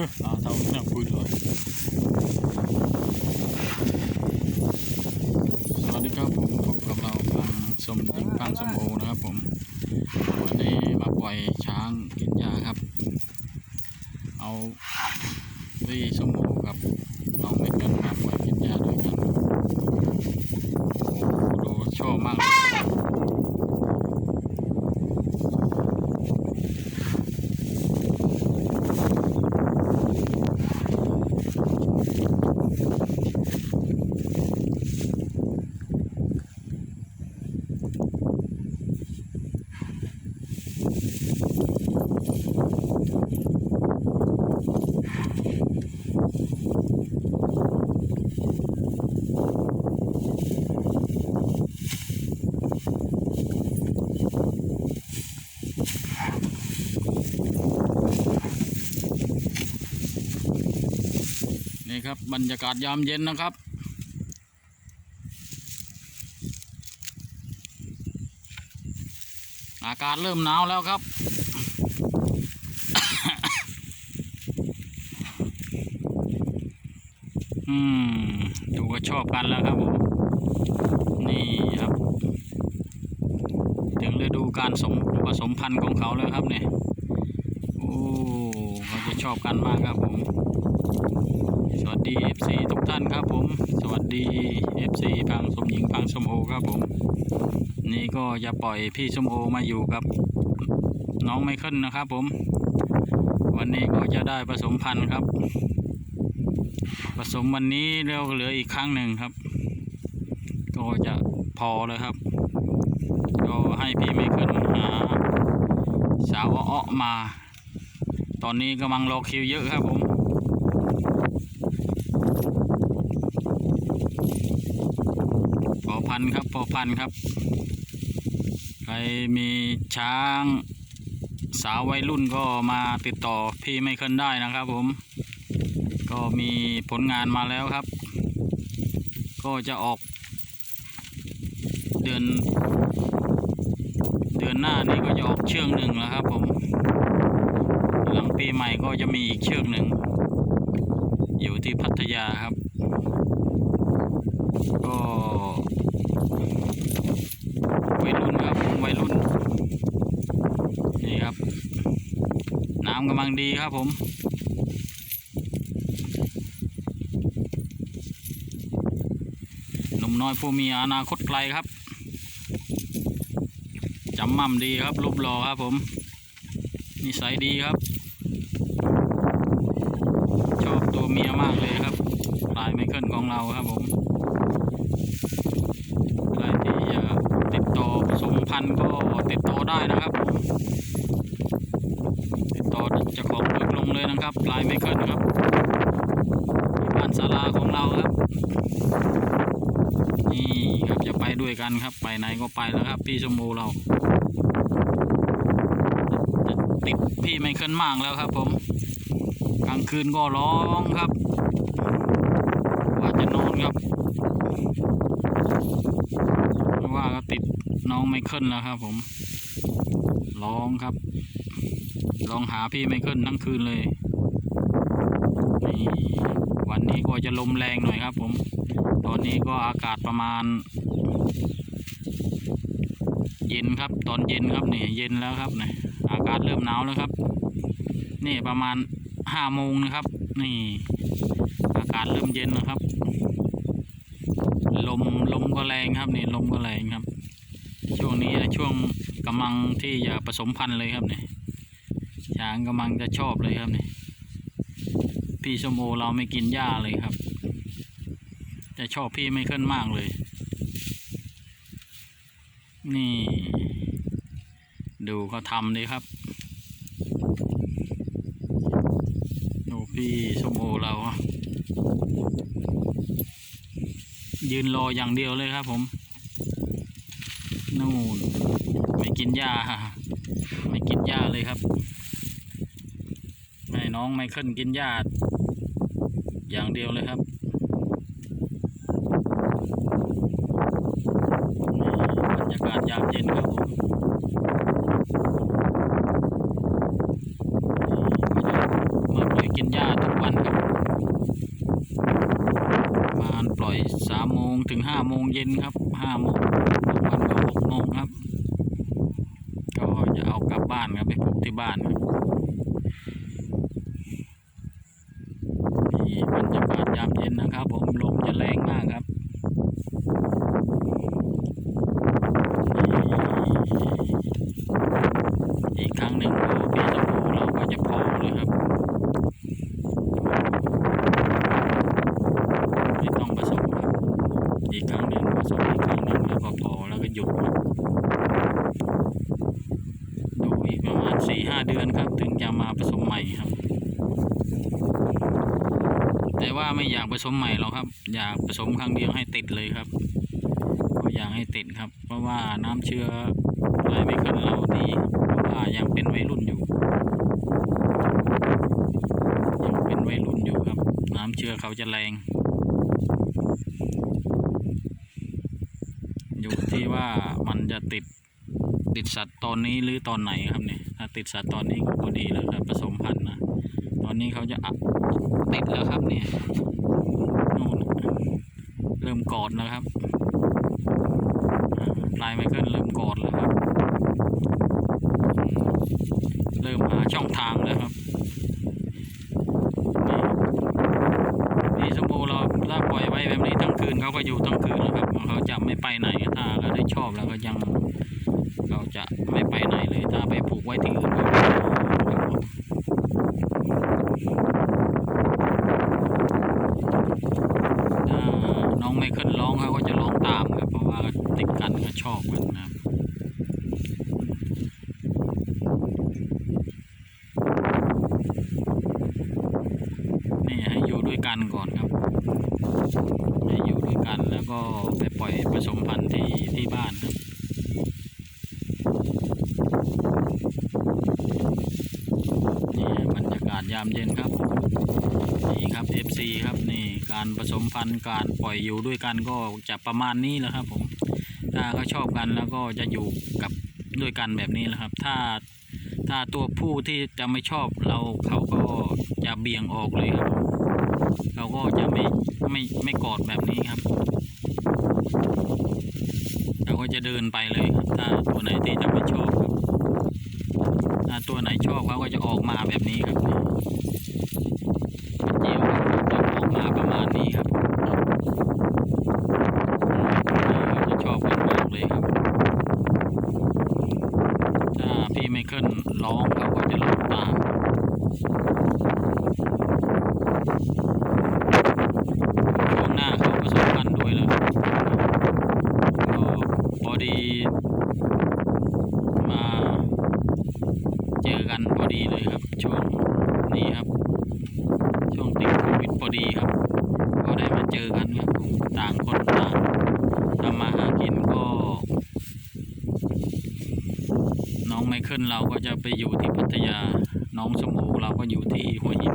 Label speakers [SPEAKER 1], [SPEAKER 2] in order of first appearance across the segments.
[SPEAKER 1] เอาเท่าเนี่ยคุยเลยสวัสดีครับผมพบกับเราทางสมจิงพังสมโอนะครับผม วันนี้มาปล่อยช้างกินหญ้าครับ เอาที่สมโอกับน้องเม็ดกันมาปล่อยกินหญ้าด้วยกันโอ้โหดูชอบมากเลย นี่ครับบรรยากาศยามเย็นนะครับ อากาศเริ่มหนาวแล้วครับ อืมดูก็ชอบกันแล้วครับผมนี่ครับ ถึงฤดูการสมผสมพันธุ์ของเขาแล้วครับเนี่ยโอ้เขาจะชอบกันมากครับผม สวัสดี FC ทุกท่านครับผม สวัสดี FC พังสมหญิงพังสมโอครับผม นี่ก็จะปล่อยพี่สมโอมาอยู่กับ น้องไมเคิลนะครับผม วันนี้ก็จะได้ผสมพันธุ์ครับ ผสมวันนี้แล้วเหลืออีกครั้งหนึ่งครับ ก็จะพอเลยครับ ก็ให้พี่ไมเคิลหาสาวอ้อมา ตอนนี้กำลังรอคิวเยอะครับผม พอพั นครับพอพันครับ ใครมีช้างสาววัยรุ่นก็มาติดต่อพี่ไม่เคลได้นะครับผม ก็มีผลงานมาแล้วครับ ก็จะออก เดือน เดือนหน้านี่ก็จะออกเชือกหนึ่งแล้วครับผม หลังปีใหม่ก็จะมีอีกเชือกหนึ่ง อยู่ที่พัทยาครับ ก็วัยรุ่นครับวัยรุ่น นี่ครับ น้ำกำลังดีครับผมหนุ่มน้อยผู้มีอนาคตไกลครับจำมั่มดีครับรูปหล่อครับผมนิสัยดีครับ ชอบตัวเมียมากเลยครับลายไมเคิลของเราครับผมใครที่จะติดต่อผสมพันธุ์ก็ติดต่อได้นะครับ ต่อจ้าของโดยตรงเลยนะครับลายไม่เคิลครับบ้านศาลาของเราครับ นี่ครับจะไปด้วยกันครับ ไปไหนก็ไปแล้วครับ พี่ชมพูเราจะติดพี่ไม่เคิลมากแล้วครับ ผมกลางคืนก็ร้องครับว่าจะนอนครับเพราะว่าก็ติดน้องไม่เคิลแล้วครับ ผมร้องครับ ร้องหาพี่ไมเคิลทั้งคืนเลยนี่วันนี้ก็จะลมแรงหน่อยครับ ผม ตอนนี้ก็อากาศประมาณ เย็นครับ ตอนเย็นครับนี่เย็นแล้วครับนี่อากาศเริ่มหนาวแล้วครับ นี่ประมาณห้าโมงนะครับ นี่ อากาศเริ่มเย็นนะครับ ลมลมก็แรงครับนี่ลมก็แรงครับ ช่วงนี้ช่วงกำลังที่จะผสมพันธุ์เลยครับนี่ ช้างกำลังจะชอบเลยครับนี่พี่ชมโอเราไม่กินหญ้าเลยครับ จะชอบพี่ไม่ขึ้นมากเลย นี่ ดูเขาทำดีครับดูพี่ชมโอเราอะยืนรออย่างเดียวเลยครับผมนู่นไม่กินหญ้าไม่กินหญ้าเลยครับ น้องไมเคิลกินหญ้าอย่างเดียวเลยครับบรรยากาศยามเย็นครับผมมาปล่อยกินหญ้าทุกวันครับมาปล่อยสามโมงถึงห้าโมงเย็นครับห้าโมงวันก็หกโมงครับ ก็จะเอากลับบ้านครับไปปลูกที่บ้าน ยามเย็นนะครับ ผมลมจะแรงมากครับอีกครั้งหนึ่งก็พี่ตะปูเราก็จะพอเลยครับ ไม่ต้องผสมครับ อีกครั้งหนึ่งผสมอีกครั้งหนึ่งแล้วก็พอแล้วก็หยุดดูอีกประมาณสี่ห้าเดือนครับ ถึงจะมาผสมใหม่ครับ แต่ว่าไม่อยากผสมใหม่หรอกครับ อยากผสมครั้งเดียวให้ติดเลยครับก็อยากให้ติดครับ เพราะว่าน้ำเชื้อลายไม่ขึ้นเราดีเพราะว่ายังเป็นวัยรุ่นอยู่ ยังเป็นวัยรุ่นอยู่ครับ น้ำเชื้อเขาจะแรง อยู่ที่ว่ามันจะติดติดสัตว์ตอนนี้หรือตอนไหนครับเนี่ยถ้าติดสัตว์ตอนนี้ก็พอดีแล้วครับผสมพันธุ์นะตอนนี้เขาจะอัด ติดแล้วครับเนี่ยนู่นเริ่มกอดแล้วครับอ่าลายไมเคิลเริ่มกอดแล้วครับ เริ่มหาช่องทางแล้วครับนี่นี่สมโภเราถ้าปล่อยไว้แบบนี้ทั้งคืนเขาก็อยู่ทั้งคืนแล้วครับเขาจะไม่ไปไหนถ้าเขาได้ชอบแล้วก็ยังเขาจะไม่ไปไหนเลยถ้าไปผูกไว้ที่อื่นก็ไม่ได้ครับผมถ้าน้ องไม่ขึ้นร้องเขาก็จะร้องตามครับเพราะว่าติดกันก็ชอบกันนะครับนี่ให้อยู่ด้วยกันก่อนครับให้อยู่ด้วยกันแล้วก็ไปปล่อยผสมพันธุ์ที่ที่บ้านครับนี่บรรยากาศยามเย็นครับ ครับ FC ครับนี่การผสมพันธุ์การปล่อยอยู่ด้วยกันก็จะประมาณนี้แหละครับผมถ้าเขาชอบกันแล้วก็จะอยู่กับด้วยกันแบบนี้แหละครับ ถ้าถ้าตัวผู้ที่จะไม่ชอบเราเขาก็จะเบี่ยงออกเลยครับเขาก็จะไม่ไม่ไม่กอดแบบนี้ครับเขาก็จะเดินไปเลยครับถ้าตัวไหนที่จะไม่ชอบครับถ้าตัวไหนชอบเขาก็จะออกมาแบบนี้ครับนี่เจียวจะออกมาประมาณนี้ครับอืมจะชอบกันมากเลยครับ ถ้าพี่ไม่ขึ้นร้องเขาก็จะร้องตามช่วงหน้าเขาผสมพันธุ์ด้วยแล้วครับก็พอดี มา เจอกันพอดีเลยครับ ช่วงนี้ครับ ช่วงติดโควิดพอดีครับ ก็ได้มาเจอกันครับผมต่างคนต่างทำมาหากินก็ น้อง ไมเคิลเราก็จะไปอยู่ที่พัทยา น้องสมโอเราก็อยู่ที่หัวหิน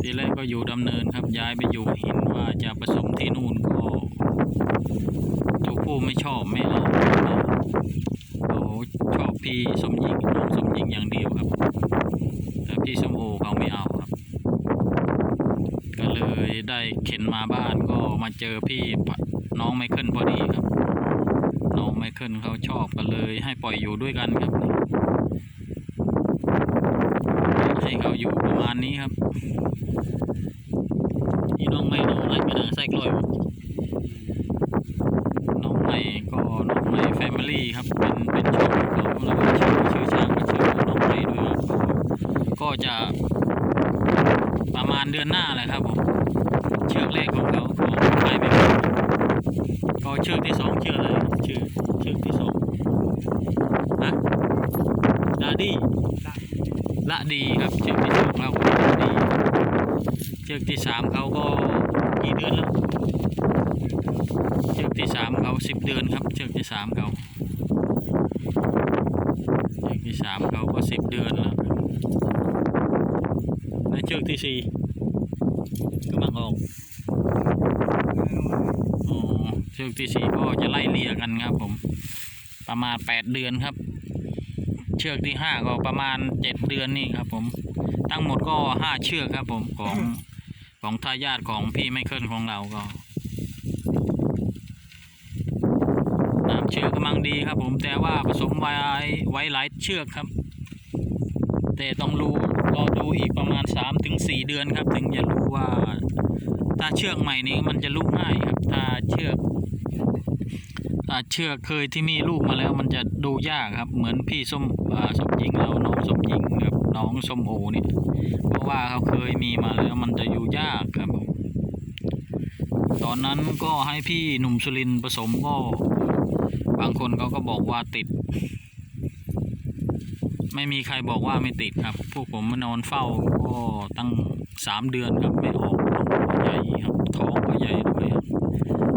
[SPEAKER 1] ทีแรกก็อยู่ดำเนินครับย้ายไปอยู่หินว่าจะผสมที่นู่นก็ตัวผู้ไม่ชอบไม่เอาเอาเขาชอบพี่สมหญิงน้องสมหญิงอย่างเดียวครับ แต่พี่สมโอเขาไม่เอาครับ ก็เลยได้เข็นมาบ้านก็มาเจอพี่น้องไมเคิลพอดีครับ น้องไมเคิลเขาชอบก็เลยให้ปล่อยอยู่ด้วยกันครับ ให้เขาอยู่ประมาณนี้ครับนี่น้องไม่น้องอะไรไม่น่าใส่กลอยวะน้องไม่ก็น้องไม่แฟมิลี่ครับ เป็นเป็นช่องของเขาแล้วก็ชื่อชื่อช่างก็ชื่อน้องไม่ด้วยครับก็จะประมาณเดือนหน้าแหละครับผมเชือกแรกของเขาของไม่ไม่เป็นก็เชือกที่สองเชือกอะไรชื่อเชือกที่สองนะดาดี้ ละดีครับเชือกที่สองเราดีเชือกที่สามเขาก็กี่เดือนแล้วเชือกที่สามเขาสิบเดือนครับ เชือกที่สามเขาเชือกที่สามเขาก็สิบเดือนแล้วในเชือกที่สี่กำลังออกอ๋อเชือกที่สี่ก็จะไล่เลี่ยกันครับผม ประมาณแปดเดือนครับ เชือกที่ห้าก็ประมาณเจ็ดเดือนนี่ครับผม ทั้งหมดก็ห้าเชือกครับผมของของทายาทของพี่ไมเคิลของเราก็น้ำเชือกกำลังดีครับผมแต่ว่าผสมไว้ไว้หลายเชือกครับ แต่ต้องรู้รอดูอีกประมาณ3ถึง4เดือนครับ ถึงจะรู้ว่า ถ้าเชือกใหม่นี้มันจะลูกง่ายครับ ถ้าเชือก เชือกเคยที่มีลูกมาแล้วมันจะดูยากครับ เหมือนพี่ส้มสมยิงเราน้องสมยิงกับน้องส้มโอเนี่ยเพราะว่าเขาเคยมีมาแล้วมันจะอยู่ยากครับ ตอนนั้นก็ให้พี่หนุ่มสุรินผสมก็บางคนเขาก็บอกว่าติด ไม่มีใครบอกว่าไม่ติดครับ พวกผมมานอนเฝ้าก็ตั้งสามเดือนครับไม่ออก ญ่ครับท้องก็ใหญ่ด้วยครับ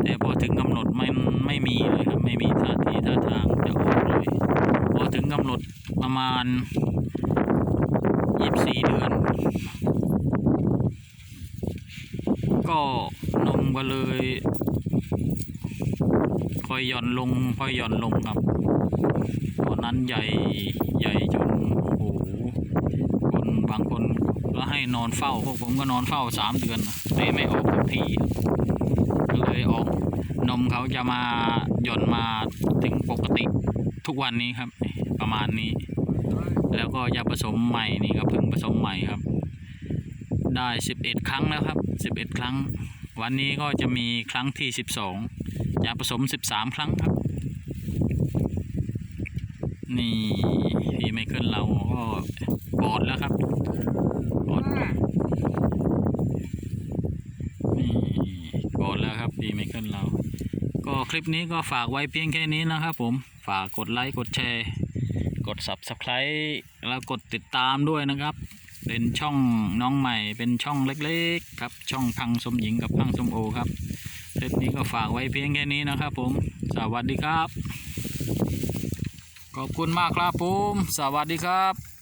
[SPEAKER 1] แต่พอถึงกำหนดไม่ไม่มีเลยครับไม่มีท่าทีท่าทางจะออกเลยพอถึงกำหนดประมาณยี่สิบสี่เดือน ก็นมก็เลยค่อยหย่อนลงค่อยหย่อนลงครับตอนนั้นใหญ่ใหญ่จนโอ้โห ให้นอนเฝ้าพวกผมก็นอนเฝ้าสามเดือนนะแต่ไม่ออกสักทีก็เลยออกนมเขาจะมาหย่อนมาถึงปกติทุกวันนี้ครับ ประมาณนี้ แล้วก็ยาผสมใหม่นี่ก็เพิ่งผสมใหม่ครับ ได้สิบเอ็ดครั้งแล้วครับสิบเอ็ดครั้ง วันนี้ก็จะมีครั้งที่สิบสองยาผสม13ครั้งครับ นี่พี่ไมเคิลเราก็กอดแล้วครับ นี่กอดแล้วครับพี่ไมเคิลเรา ก็คลิปนี้ก็ฝากไว้เพียงแค่นี้นะครับผม ฝากกดไลค์กดแชร์ กด Subscribe แล้วกดติดตามด้วยนะครับ เป็นช่องน้องใหม่เป็นช่องเล็กๆ ครับ ช่องพังสมหญิงกับพังสมโอครับคลิปนี้ก็ฝากไว้เพียงแค่นี้นะครับผม สวัสดีครับ ขอบคุณมากครับผม สวัสดีครับ